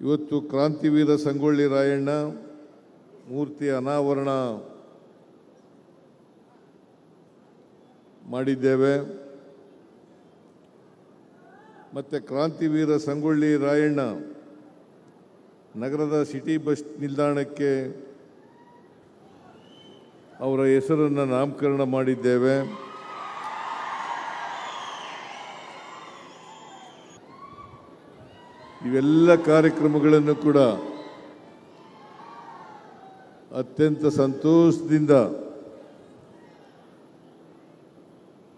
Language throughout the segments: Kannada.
ಇವತ್ತು ಕ್ರಾಂತಿವೀರ ಸಂಗೊಳ್ಳಿ ರಾಯಣ್ಣ, ಮೂರ್ತಿ ಅನಾವರಣ ಮಾಡಿದ್ದೇವೆ. ಮತ್ತು ಕ್ರಾಂತಿವೀರ ಸಂಗೊಳ್ಳಿ ರಾಯಣ್ಣ ನಗರದ ಸಿಟಿ ಬಸ್ ನಿಲ್ದಾಣಕ್ಕೆ ಅವರ ಹೆಸರನ್ನು ನಾಮಕರಣ ಮಾಡಿದ್ದೇವೆ. ಇವೆಲ್ಲ ಕಾರ್ಯಕ್ರಮಗಳನ್ನು ಕೂಡ ಅತ್ಯಂತ ಸಂತೋಷದಿಂದ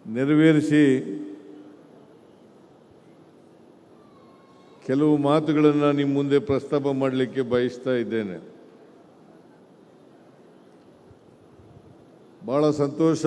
ನೆರವೇರಿಸಿ ಕೆಲವು ಮಾತುಗಳನ್ನು ನಿಮ್ಮ ಮುಂದೆ ಪ್ರಸ್ತಾಪ ಮಾಡಲಿಕ್ಕೆ ಬಯಸ್ತಾ ಇದ್ದೇನೆ. ಭಾಳ ಸಂತೋಷ.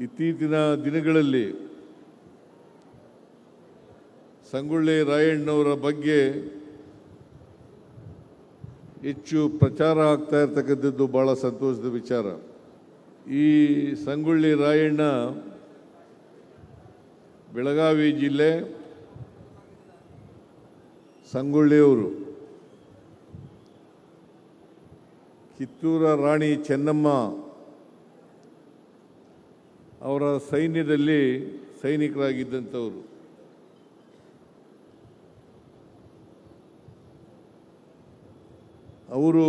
ಇತ್ತೀಚಿನ ದಿನಗಳಲ್ಲಿ ಸಂಗೊಳ್ಳಿ ರಾಯಣ್ಣವರ ಬಗ್ಗೆ ಹೆಚ್ಚು ಪ್ರಚಾರ ಆಗ್ತಾ ಇರ್ತಕ್ಕಂಥದ್ದು ಭಾಳ ಸಂತೋಷದ ವಿಚಾರ. ಈ ಸಂಗೊಳ್ಳಿ ರಾಯಣ್ಣ ಬೆಳಗಾವಿ ಜಿಲ್ಲೆ ಸಂಗೊಳ್ಳಿಯವರು. ಕಿತ್ತೂರ ರಾಣಿ ಚೆನ್ನಮ್ಮ ಅವರ ಸೈನ್ಯದಲ್ಲಿ ಸೈನಿಕರಾಗಿದ್ದಂಥವರು. ಅವರು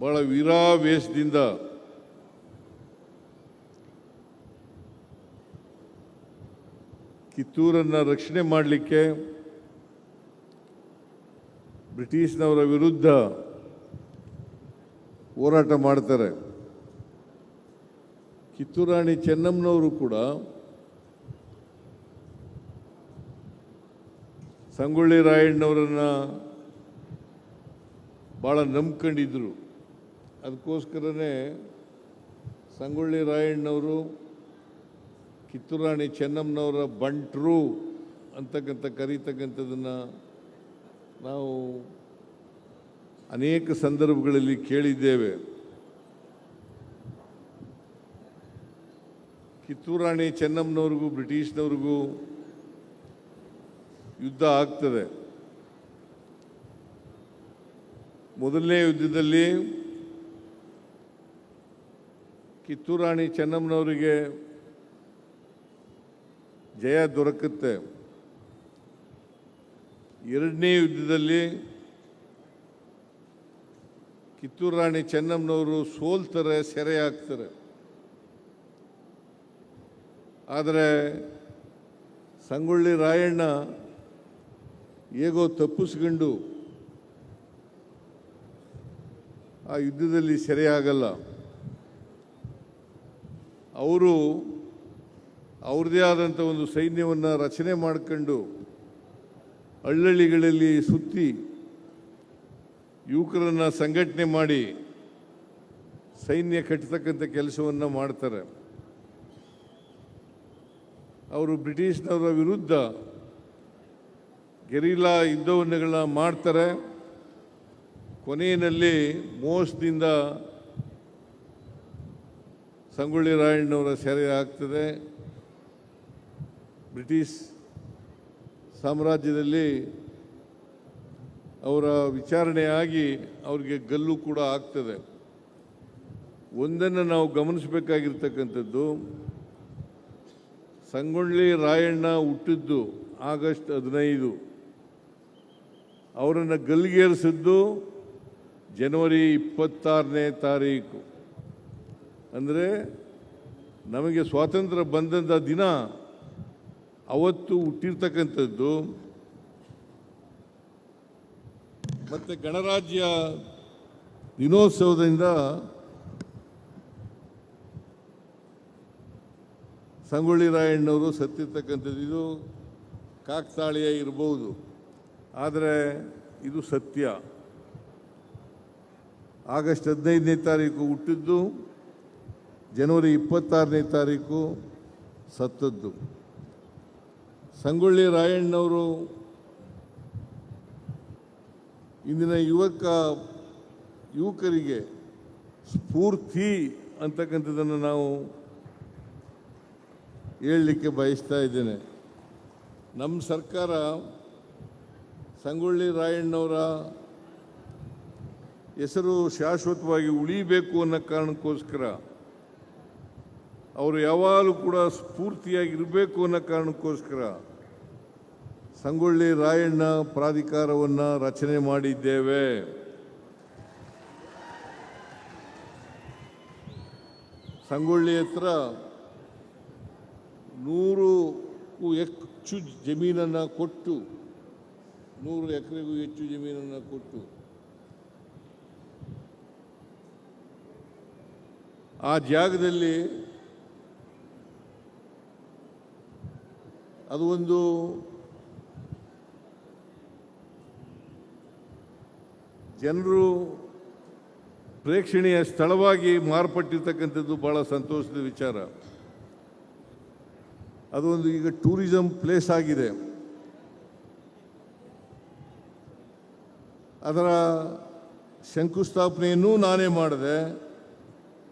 ಬಹಳ ವೀರಾವೇಶದಿಂದ ಕಿತ್ತೂರನ್ನು ರಕ್ಷಣೆ ಮಾಡಲಿಕ್ಕೆ ಬ್ರಿಟಿಷ್ನವರ ವಿರುದ್ಧ ಹೋರಾಟ ಮಾಡ್ತಾರೆ. ಕಿತ್ತೂರಾಣಿ ಚೆನ್ನಮ್ಮನವರು ಕೂಡ ಸಂಗೊಳ್ಳಿ ರಾಯಣ್ಣವರನ್ನು ಭಾಳ ನಂಬ್ಕೊಂಡಿದ್ದರು ಅದಕ್ಕೋಸ್ಕರನೇ ಸಂಗೊಳ್ಳಿ ರಾಯಣ್ಣವರು, ಕಿತ್ತೂರಾಣಿ ಚೆನ್ನಮ್ಮನವರ ಬಂಟ್ರು ಅಂತಕ್ಕಂಥ ಕರೀತಕ್ಕಂಥದ್ದನ್ನು ನಾವು ಅನೇಕ ಸಂದರ್ಭಗಳಲ್ಲಿ ಕೇಳಿದ್ದೇವೆ. ಕಿತ್ತೂರಾಣಿ ಚೆನ್ನಮ್ಮನವ್ರಿಗೂ, ಬ್ರಿಟಿಷ್ನವ್ರಿಗೂ ಯುದ್ಧ ಆಗ್ತದೆ. ಮೊದಲನೇ ಯುದ್ಧದಲ್ಲಿ ಕಿತ್ತೂರಾಣಿ ಚೆನ್ನಮ್ಮನವರಿಗೆ ಜಯ ದೊರಕುತ್ತೆ. ಎರಡನೇ ಯುದ್ಧದಲ್ಲಿ ಕಿತ್ತೂರು ರಾಣಿ ಚೆನ್ನಮ್ಮನವರು ಸೋಲ್ತಾರೆ, ಸೆರೆ ಆಗ್ತಾರೆ ಆದರೆ ಸಂಗೊಳ್ಳಿ ರಾಯಣ್ಣ ಹೇಗೋ ತಪ್ಪಿಸ್ಕೊಂಡು ಆ ಯುದ್ಧದಲ್ಲಿ ಸೆರೆಯಾಗಲ್ಲ. ಅವರು ಅವ್ರದೇ ಆದಂಥ ಒಂದು ಸೈನ್ಯವನ್ನು ರಚನೆ ಮಾಡ್ಕೊಂಡು ಹಳ್ಳಳ್ಳಿಗಳಲ್ಲಿ ಸುತ್ತಿ ಯುವಕರನ್ನು ಸಂಘಟನೆ ಮಾಡಿ ಸೈನ್ಯ ಕಟ್ಟತಕ್ಕಂಥ ಕೆಲಸವನ್ನು ಮಾಡ್ತಾರೆ. ಅವರು ಬ್ರಿಟಿಷ್ನವರ ವಿರುದ್ಧ ಗೆರಿಲಾ ಯುದ್ಧವನ್ನುಗಳನ್ನ ಮಾಡ್ತಾರೆ. ಕೊನೆಯಲ್ಲಿ ಮೋಸದಿಂದ ಸಂಗೊಳ್ಳಿ ರಾಯಣ್ಣವರ ಸೆರೆ ಆಗ್ತದೆ. ಬ್ರಿಟಿಷ್ ಸಾಮ್ರಾಜ್ಯದಲ್ಲಿ ಅವರ ವಿಚಾರಣೆಯಾಗಿ ಅವರಿಗೆ ಗಲ್ಲು ಕೂಡ ಆಗ್ತದೆ. ಒಂದನ್ನು ನಾವು ಗಮನಿಸಬೇಕಾಗಿರ್ತಕ್ಕಂಥದ್ದು ಸಂಗೊಳ್ಳಿ ರಾಯಣ್ಣ ಹುಟ್ಟಿದ್ದು ಆಗಸ್ಟ್ ಹದಿನೈದು. ಅವರನ್ನು ಗಲ್ಲಿಗೇರಿಸಿದ್ದು ಜನವರಿ ಇಪ್ಪತ್ತಾರನೇ ತಾರೀಕು. ಅಂದರೆ ನಮಗೆ ಸ್ವಾತಂತ್ರ್ಯ ಬಂದಂಥ ದಿನ ಅವತ್ತು ಹುಟ್ಟಿರ್ತಕ್ಕಂಥದ್ದು. ಮತ್ತು ಗಣರಾಜ್ಯ ದಿನೋತ್ಸವದಿಂದ ಸಂಗೊಳ್ಳಿ ರಾಯಣ್ಣವರು ಸತ್ತಿರ್ತಕ್ಕಂಥದ್ದು ಇದು ಕಾಕ್ತಾಳೀಯ ಇರಬಹುದು ಆದರೆ ಇದು ಸತ್ಯ. ಆಗಸ್ಟ್ ಹದಿನೈದನೇ ತಾರೀಕು ಹುಟ್ಟಿದ್ದು, ಜನವರಿ ಇಪ್ಪತ್ತಾರನೇ ತಾರೀಕು ಸತ್ತದ್ದು. ಸಂಗೊಳ್ಳಿ ರಾಯಣ್ಣವರು ಇಂದಿನ ಯುವಕ, ಯುವಕರಿಗೆ ಸ್ಫೂರ್ತಿ ಅಂತಕ್ಕಂಥದ್ದನ್ನು ನಾವು ಹೇಳಲಿಕ್ಕೆ ಬಯಸ್ತಾ ಇದ್ದೇನೆ. ನಮ್ಮ ಸರ್ಕಾರ ಸಂಗೊಳ್ಳಿ ರಾಯಣ್ಣವರ ಹೆಸರು ಶಾಶ್ವತವಾಗಿ ಉಳಿಬೇಕು ಅನ್ನೋ ಕಾರಣಕ್ಕೋಸ್ಕರ, ಅವರು ಯಾವಾಗಲೂ ಕೂಡ ಸ್ಫೂರ್ತಿಯಾಗಿರಬೇಕು ಅನ್ನೋ ಕಾರಣಕ್ಕೋಸ್ಕರ ಸಂಗೊಳ್ಳಿ ರಾಯಣ್ಣ ಪ್ರಾಧಿಕಾರವನ್ನು ರಚನೆ ಮಾಡಿದ್ದೇವೆ. ಸಂಗೊಳ್ಳಿ ಹತ್ರ ನೂರು ಹೆಚ್ಚು ಜಮೀನನ್ನು ಕೊಟ್ಟು, ನೂರು ಎಕರೆಗೂ ಹೆಚ್ಚು ಜಮೀನನ್ನು ಕೊಟ್ಟು, ಆ ಜಾಗದಲ್ಲಿ ಅದು ಒಂದು ಜನರು ಪ್ರೇಕ್ಷಣೀಯ ಸ್ಥಳವಾಗಿ ಮಾರ್ಪಟ್ಟಿರ್ತಕ್ಕಂಥದ್ದು ಬಹಳ ಸಂತೋಷದ ವಿಚಾರ. ಅದು ಒಂದು ಈಗ ಟೂರಿಸಂ ಪ್ಲೇಸ್ ಆಗಿದೆ. ಅದರ ಶಂಕುಸ್ಥಾಪನೆಯನ್ನು ನಾನೇ ಮಾಡಿದೆ,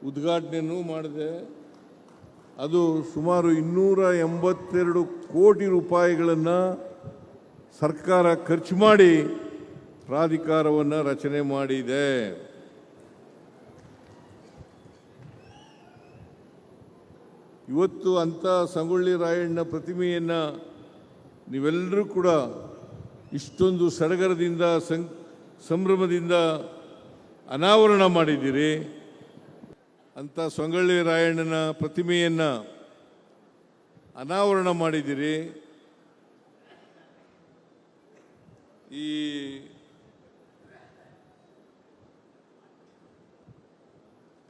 ಉದ್ಘಾಟನೆಯನ್ನು ಮಾಡಿದೆ. ಅದು ಸುಮಾರು ಇನ್ನೂರ ಎಂಬತ್ತೆರಡು ಕೋಟಿ ರೂಪಾಯಿಗಳನ್ನು ಸರ್ಕಾರ ಖರ್ಚು ಮಾಡಿ ಪ್ರಾಧಿಕಾರವನ್ನು ರಚನೆ ಮಾಡಿದೆ. ಇವತ್ತು ಅಂಥ ಸಂಗೊಳ್ಳಿ ರಾಯಣ್ಣ ಪ್ರತಿಮೆಯನ್ನು ನೀವೆಲ್ಲರೂ ಕೂಡ ಇಷ್ಟೊಂದು ಸಡಗರದಿಂದ ಸಂಭ್ರಮದಿಂದ ಅನಾವರಣ ಮಾಡಿದ್ದೀರಿ. ಅಂಥ ಸಂಗೊಳ್ಳಿ ರಾಯಣ್ಣನ ಪ್ರತಿಮೆಯನ್ನು ಅನಾವರಣ ಮಾಡಿದ್ದೀರಿ. ಈ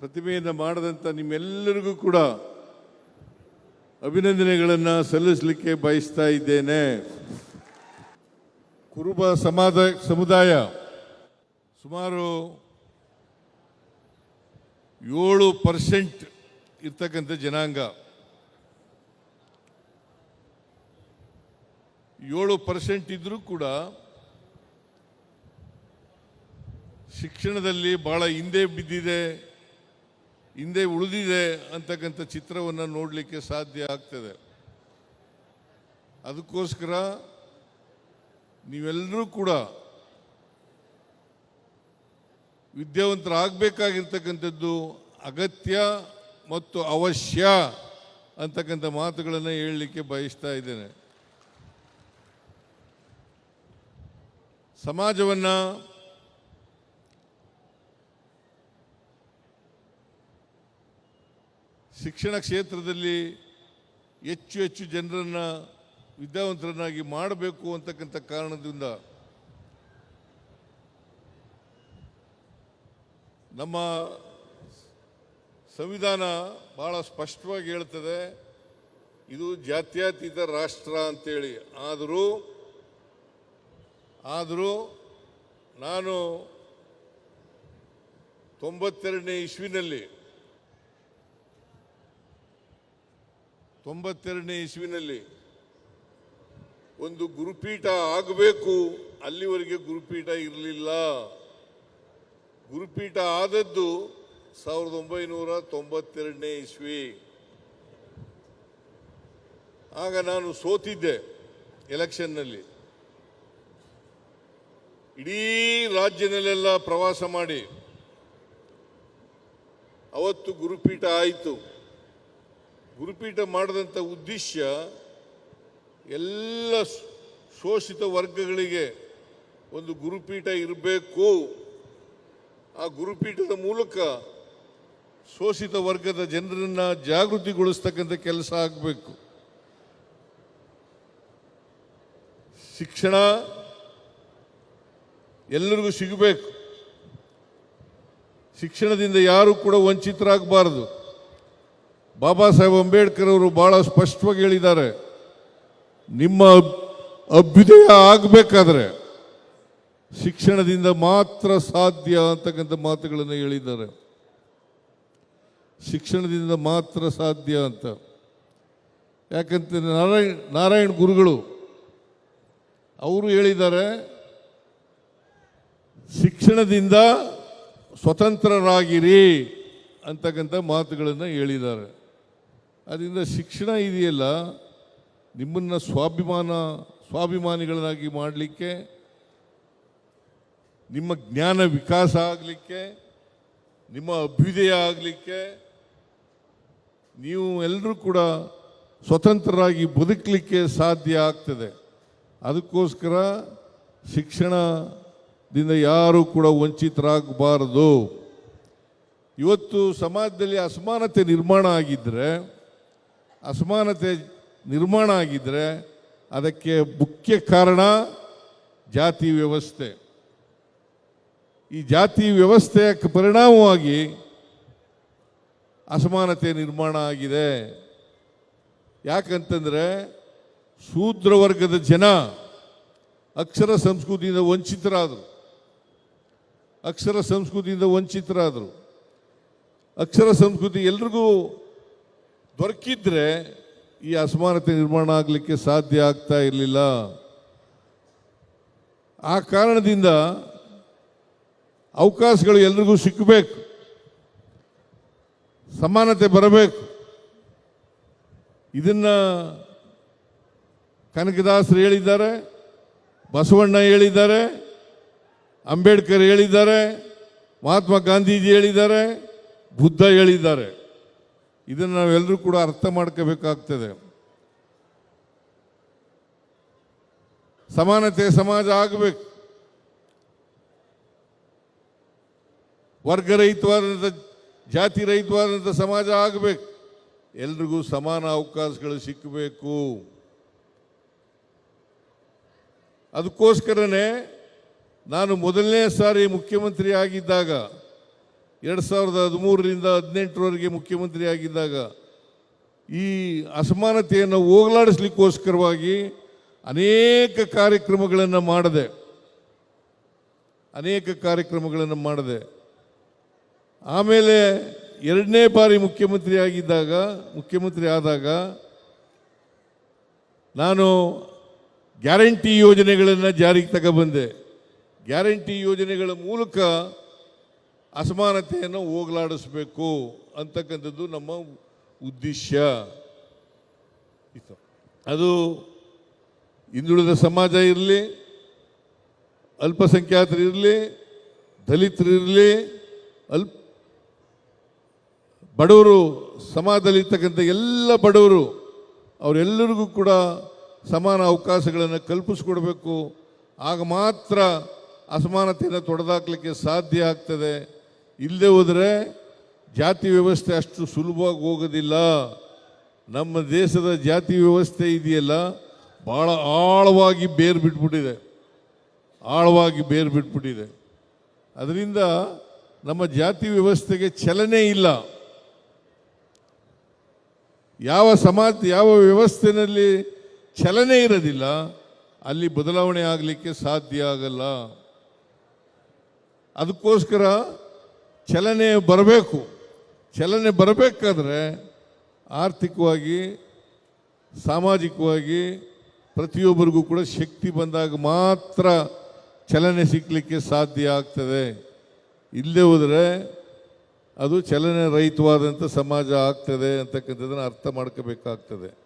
ಪ್ರತಿಮೆಯನ್ನು ಮಾಡಿದಂಥ ನಿಮ್ಮೆಲ್ಲರಿಗೂ ಕೂಡ ಅಭಿನಂದನೆಗಳನ್ನು ಸಲ್ಲಿಸಲಿಕ್ಕೆ ಬಯಸ್ತಾ ಇದ್ದೇನೆ. ಕುರುಬ ಸಮಾದ, ಸಮುದಾಯ ಸುಮಾರು ಏಳು ಪರ್ಸೆಂಟ್ ಇರ್ತಕ್ಕಂಥ ಜನಾಂಗ. ಏಳು ಪರ್ಸೆಂಟ್ ಇದ್ರೂ ಕೂಡ ಶಿಕ್ಷಣದಲ್ಲಿ ಬಹಳ ಹಿಂದೆ ಬಿದ್ದಿದೆ. ಹಿಂದೆ ಉಳಿದಿದೆ ಅಂತಕ್ಕಂಥ ಚಿತ್ರವನ್ನು ನೋಡಲಿಕ್ಕೆ ಸಾಧ್ಯ ಆಗ್ತದೆ. ಅದಕ್ಕೋಸ್ಕರ ನೀವೆಲ್ಲರೂ ಕೂಡ ವಿದ್ಯಾವಂತರಾಗಬೇಕಾಗಿರ್ತಕ್ಕಂಥದ್ದು ಅಗತ್ಯ ಮತ್ತು ಅವಶ್ಯ ಅಂತಕ್ಕಂಥ ಮಾತುಗಳನ್ನು ಹೇಳಲಿಕ್ಕೆ ಬಯಸ್ತಾ ಇದ್ದೇನೆ. ಸಮಾಜವನ್ನು ಶಿಕ್ಷಣ ಕ್ಷೇತ್ರದಲ್ಲಿ ಹೆಚ್ಚು ಹೆಚ್ಚು ಜನರನ್ನು ವಿದ್ಯಾವಂತರನ್ನಾಗಿ ಮಾಡಬೇಕು ಅಂತಕ್ಕಂಥ ಕಾರಣದಿಂದ ನಮ್ಮ ಸಂವಿಧಾನ ಭಾಳ ಸ್ಪಷ್ಟವಾಗಿ ಹೇಳ್ತದೆ, ಇದು ಜಾತ್ಯತೀತ ರಾಷ್ಟ್ರ ಅಂತೇಳಿ. ಆದರೂ ಆದರೂ ನಾನು ತೊಂಬತ್ತೆರಡನೇ ಇಸ್ವಿನಲ್ಲಿ ತೊಂಬತ್ತೆರಡನೇ ಇಸ್ವಿನಲ್ಲಿ ಒಂದು ಗುರುಪೀಠ ಆಗಬೇಕು, ಅಲ್ಲಿವರೆಗೆ ಗುರುಪೀಠ ಇರಲಿಲ್ಲ. ಗುರುಪೀಠ ಆದದ್ದು ಸಾವಿರದ ಒಂಬೈನೂರ ತೊಂಬತ್ತೆರಡನೇ ಇಸ್ವಿ. ಆಗ ನಾನು ಸೋತಿದ್ದೆ ಎಲೆಕ್ಷನ್ನಲ್ಲಿ. ಇಡೀ ರಾಜ್ಯದಲ್ಲೆಲ್ಲ ಪ್ರವಾಸ ಮಾಡಿ ಅವತ್ತು ಗುರುಪೀಠ ಆಯಿತು. ಗುರುಪೀಠ ಮಾಡಿದಂಥ ಉದ್ದೇಶ ಎಲ್ಲ ಶೋಷಿತ ವರ್ಗಗಳಿಗೆ ಒಂದು ಗುರುಪೀಠ ಇರಬೇಕು. ಆ ಗುರುಪೀಠದ ಮೂಲಕ ಶೋಷಿತ ವರ್ಗದ ಜನರನ್ನು ಜಾಗೃತಿಗೊಳಿಸ್ತಕ್ಕಂಥ ಕೆಲಸ ಆಗಬೇಕು. ಶಿಕ್ಷಣ ಎಲ್ಲರಿಗೂ ಸಿಗಬೇಕು. ಶಿಕ್ಷಣದಿಂದ ಯಾರು ಕೂಡ ವಂಚಿತರಾಗಬಾರದು. ಬಾಬಾ ಸಾಹೇಬ್ ಅಂಬೇಡ್ಕರ್ ಅವರು ಬಹಳ ಸ್ಪಷ್ಟವಾಗಿ ಹೇಳಿದ್ದಾರೆ. ನಿಮ್ಮ ಅಭ್ಯುದಯ ಆಗಬೇಕಾದ್ರೆ ಶಿಕ್ಷಣದಿಂದ ಮಾತ್ರ ಸಾಧ್ಯ ಅಂತಕ್ಕಂಥ ಮಾತುಗಳನ್ನು ಹೇಳಿದ್ದಾರೆ. ಶಿಕ್ಷಣದಿಂದ ಮಾತ್ರ ಸಾಧ್ಯ ಅಂತ. ಯಾಕಂತ ನಾರಾಯಣ್ ನಾರಾಯಣ್ ಗುರುಗಳು ಅವರು ಹೇಳಿದ್ದಾರೆ, ಶಿಕ್ಷಣದಿಂದ ಸ್ವತಂತ್ರರಾಗಿರಿ ಅಂತಕ್ಕಂಥ ಮಾತುಗಳನ್ನು ಹೇಳಿದ್ದಾರೆ. ಅದರಿಂದ ಶಿಕ್ಷಣ ಇದೆಯಲ್ಲ, ನಿಮ್ಮನ್ನು ಸ್ವಾಭಿಮಾನ, ಸ್ವಾಭಿಮಾನಿಗಳನ್ನಾಗಿ ಮಾಡಲಿಕ್ಕೆ, ನಿಮ್ಮ ಜ್ಞಾನ ವಿಕಾಸ ಆಗಲಿಕ್ಕೆ, ನಿಮ್ಮ ಅಭ್ಯುದಯ ಆಗಲಿಕ್ಕೆ, ನೀವು ಎಲ್ಲರೂ ಕೂಡ ಸ್ವತಂತ್ರರಾಗಿ ಬದುಕಲಿಕ್ಕೆ ಸಾಧ್ಯ ಆಗ್ತದೆ. ಅದಕ್ಕೋಸ್ಕರ ಶಿಕ್ಷಣದಿಂದ ಯಾರೂ ಕೂಡ ವಂಚಿತರಾಗಬಾರದು. ಇವತ್ತು ಸಮಾಜದಲ್ಲಿ ಅಸಮಾನತೆ ನಿರ್ಮಾಣ ಆಗಿದ್ದರೆ ಅಸಮಾನತೆ ನಿರ್ಮಾಣ ಆಗಿದ್ದರೆ ಅದಕ್ಕೆ ಮುಖ್ಯ ಕಾರಣ ಜಾತಿ ವ್ಯವಸ್ಥೆ. ಈ ಜಾತಿ ವ್ಯವಸ್ಥೆಯ ಪರಿಣಾಮವಾಗಿ ಅಸಮಾನತೆ ನಿರ್ಮಾಣ ಆಗಿದೆ. ಯಾಕಂತಂದರೆ ಶೂದ್ರ ವರ್ಗದ ಜನ ಅಕ್ಷರ ಸಂಸ್ಕೃತಿಯಿಂದ ವಂಚಿತರಾದರು. ಅಕ್ಷರ ಸಂಸ್ಕೃತಿಯಿಂದ ವಂಚಿತರಾದರು. ಅಕ್ಷರ ಸಂಸ್ಕೃತಿ ಎಲ್ರಿಗೂ ದೊರಕಿದ್ರೆ ಈ ಅಸಮಾನತೆ ನಿರ್ಮಾಣ ಆಗಲಿಕ್ಕೆ ಸಾಧ್ಯ ಆಗ್ತಾ ಇರಲಿಲ್ಲ. ಆ ಕಾರಣದಿಂದ ಅವಕಾಶಗಳು ಎಲ್ರಿಗೂ ಸಿಕ್ಕಬೇಕು ಸಮಾನತೆ ಬರಬೇಕು. ಇದನ್ನ ಕನಕದಾಸರು ಹೇಳಿದ್ದಾರೆ, ಬಸವಣ್ಣ ಹೇಳಿದ್ದಾರೆ, ಅಂಬೇಡ್ಕರ್ ಹೇಳಿದ್ದಾರೆ, ಮಹಾತ್ಮ ಗಾಂಧೀಜಿ ಹೇಳಿದ್ದಾರೆ, ಬುದ್ಧ ಹೇಳಿದ್ದಾರೆ. ಇದನ್ನು ನಾವೆಲ್ಲರೂ ಕೂಡ ಅರ್ಥ ಮಾಡ್ಕೋಬೇಕಾಗ್ತದೆ. ಸಮಾನತೆ ಸಮಾಜ ಆಗಬೇಕು. ವರ್ಗರಹಿತವಾದಂಥ ಜಾತಿ ರಹಿತವಾದಂಥ ಸಮಾಜ ಆಗಬೇಕು. ಎಲ್ರಿಗೂ ಸಮಾನ ಅವಕಾಶಗಳು ಸಿಕ್ಕಬೇಕು ಅದಕ್ಕೋಸ್ಕರನೇ ನಾನು ಮೊದಲನೇ ಸಾರಿ ಮುಖ್ಯಮಂತ್ರಿ ಆಗಿದ್ದಾಗ ಎರಡು ಸಾವಿರದ ಹದಿಮೂರರಿಂದ ಹದಿನೆಂಟರವರೆಗೆ ಮುಖ್ಯಮಂತ್ರಿ ಆಗಿದ್ದಾಗ ಈ ಅಸಮಾನತೆಯನ್ನು ಹೋಗಲಾಡಿಸ್ಲಿಕ್ಕೋಸ್ಕರವಾಗಿ ಅನೇಕ ಕಾರ್ಯಕ್ರಮಗಳನ್ನು ಮಾಡಿದೆ, ಅನೇಕ ಕಾರ್ಯಕ್ರಮಗಳನ್ನು ಮಾಡಿದೆ, ಆಮೇಲೆ ಎರಡನೇ ಬಾರಿ ಮುಖ್ಯಮಂತ್ರಿ ಆಗಿದ್ದಾಗ ಮುಖ್ಯಮಂತ್ರಿ ಆದಾಗ ನಾನು ಗ್ಯಾರಂಟಿ ಯೋಜನೆಗಳನ್ನು ಜಾರಿಗೆ ತಗೊಬಂದೆ. ಗ್ಯಾರಂಟಿ ಯೋಜನೆಗಳ ಮೂಲಕ ಅಸಮಾನತೆಯನ್ನು ಹೋಗಲಾಡಿಸ್ಬೇಕು ಅಂತಕ್ಕಂಥದ್ದು ನಮ್ಮ ಉದ್ದೇಶ. ಅದು ಹಿಂದುಳಿದ ಸಮಾಜ ಇರಲಿ, ಅಲ್ಪಸಂಖ್ಯಾತರು ಇರಲಿ, ದಲಿತರು ಇರಲಿ ಅಲ್ಪ ಬಡವರು ಸಮಾಜದಲ್ಲಿರ್ತಕ್ಕಂಥ ಎಲ್ಲ ಬಡವರು ಅವರೆಲ್ಲರಿಗೂ ಕೂಡ ಸಮಾನ ಅವಕಾಶಗಳನ್ನು ಕಲ್ಪಿಸ್ಕೊಡ್ಬೇಕು. ಆಗ ಮಾತ್ರ ಅಸಮಾನತೆಯನ್ನು ತೊಡೆದಾಕ್ಲಿಕ್ಕೆ ಸಾಧ್ಯ ಆಗ್ತದೆ. ಇಲ್ಲದೆ ಹೋದರೆ ಜಾತಿ ವ್ಯವಸ್ಥೆ ಅಷ್ಟು ಸುಲಭವಾಗಿ ಹೋಗೋದಿಲ್ಲ. ನಮ್ಮ ದೇಶದ ಜಾತಿ ವ್ಯವಸ್ಥೆ ಇದೆಯಲ್ಲ ಭಾಳ ಆಳವಾಗಿ ಬೇರು ಬಿಟ್ಬಿಟ್ಟಿದೆ. ಆಳವಾಗಿ ಬೇರು ಬಿಟ್ಬಿಟ್ಟಿದೆ. ಅದರಿಂದ ನಮ್ಮ ಜಾತಿ ವ್ಯವಸ್ಥೆಗೆ ಚಲನೆ ಇಲ್ಲ. ಯಾವ ಸಮಾಜ, ಯಾವ ವ್ಯವಸ್ಥೆನಲ್ಲಿ ಚಲನೆ ಇರೋದಿಲ್ಲ, ಅಲ್ಲಿ ಬದಲಾವಣೆ ಆಗಲಿಕ್ಕೆ ಸಾಧ್ಯ ಆಗಲ್ಲ. ಅದಕ್ಕೋಸ್ಕರ ಚಲನೆ ಬರಬೇಕು. ಚಲನೆ ಬರಬೇಕಾದ್ರೆ ಆರ್ಥಿಕವಾಗಿ, ಸಾಮಾಜಿಕವಾಗಿ ಪ್ರತಿಯೊಬ್ಬರಿಗೂ ಕೂಡ ಶಕ್ತಿ ಬಂದಾಗ ಮಾತ್ರ ಚಲನೆ ಸಿಕ್ಕಲಿಕ್ಕೆ ಸಾಧ್ಯ ಆಗ್ತದೆ. ಇಲ್ಲದೆ ಹೋದರೆ ಅದು ಚಲನೆ ರಹಿತವಾದಂಥ ಸಮಾಜ ಆಗ್ತದೆ ಅಂತಕ್ಕಂಥದ್ದನ್ನು ಅರ್ಥ ಮಾಡ್ಕೋಬೇಕಾಗ್ತದೆ.